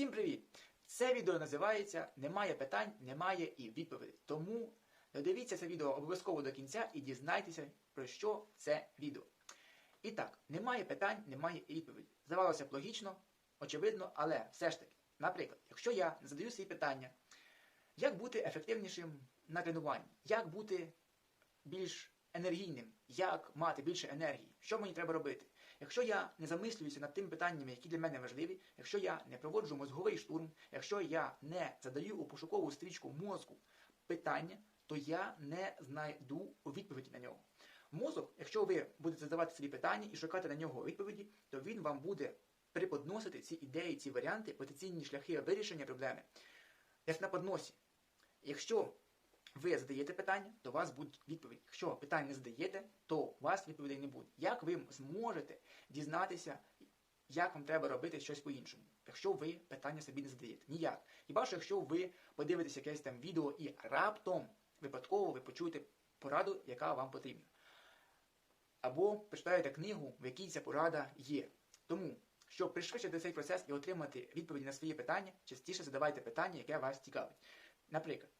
Всім привіт! Це відео називається Немає питань, немає і відповідей. Тому додивіться це відео обов'язково до кінця і дізнайтеся, про що це відео. І так, немає питань, немає і відповідей. Здавалося б логічно, очевидно, але все ж таки, наприклад, якщо я задаю свої питання, як бути ефективнішим на тренуванні, як бути більш енергійним, як мати більше енергії, що мені треба робити. Якщо я не замислююся над тими питаннями, які для мене важливі, якщо я не проводжу мозговий штурм, якщо я не задаю у пошукову стрічку мозку питання, то я не знайду відповіді на нього. Мозок, якщо ви будете задавати собі питання і шукати на нього відповіді, то він вам буде преподносити ці ідеї, ці варіанти, потенційні шляхи вирішення проблеми, як на подносі. Якщо ви задаєте питання, то у вас будуть відповіді. Якщо питань не задаєте, то у вас відповідей не буде. Як ви зможете дізнатися, як вам треба робити щось по-іншому, якщо ви питання собі не задаєте? Ніяк. Хіба що якщо ви подивитесь якесь там відео і раптом випадково ви почуєте пораду, яка вам потрібна. Або прочитаєте книгу, в якій ця порада є. Тому, щоб пришвидшити цей процес і отримати відповіді на свої питання, частіше задавайте питання, яке вас цікавить. Наприклад,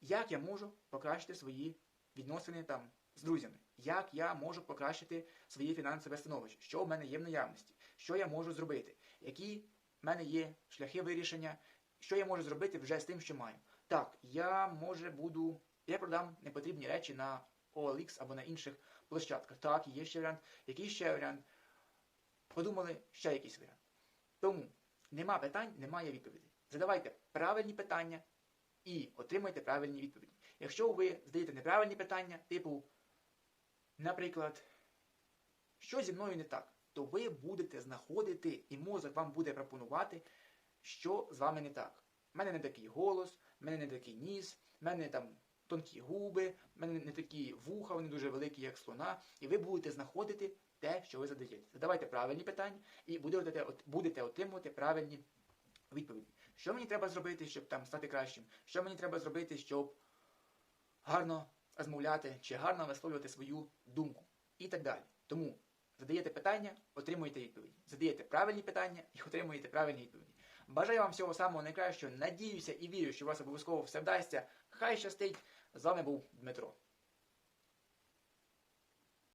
як я можу покращити свої відносини там з друзями? Як я можу покращити своє фінансове становище? Що в мене є в наявності? Що я можу зробити? Які в мене є шляхи вирішення? Що я можу зробити вже з тим, що маю? Так, я може буду. Я продам непотрібні речі на OLX або на інших площадках. Так, є ще варіант. Який ще варіант? Подумали ще якийсь варіант. Тому нема питань, немає відповідей. Задавайте правильні питання і отримайте правильні відповіді. Якщо ви задаєте неправильні питання, типу, наприклад, що зі мною не так, то ви будете знаходити, і мозок вам буде пропонувати, що з вами не так. У мене не такий голос, в мене не такий ніс, в мене там тонкі губи, в мене не такі вуха, вони дуже великі, як слона, і ви будете знаходити те, що ви задаєте. Задавайте правильні питання і будете отримувати правильні відповіді. Що мені треба зробити, щоб там стати кращим? Що мені треба зробити, щоб гарно розмовляти чи гарно висловлювати свою думку? І так далі. Тому задаєте питання, отримуєте відповіді. Задаєте правильні питання і отримуєте правильні відповіді. Бажаю вам всього самого найкращого. Надіюся і вірю, що у вас обов'язково все вдасться. Хай щастить! З вами був Дмитро.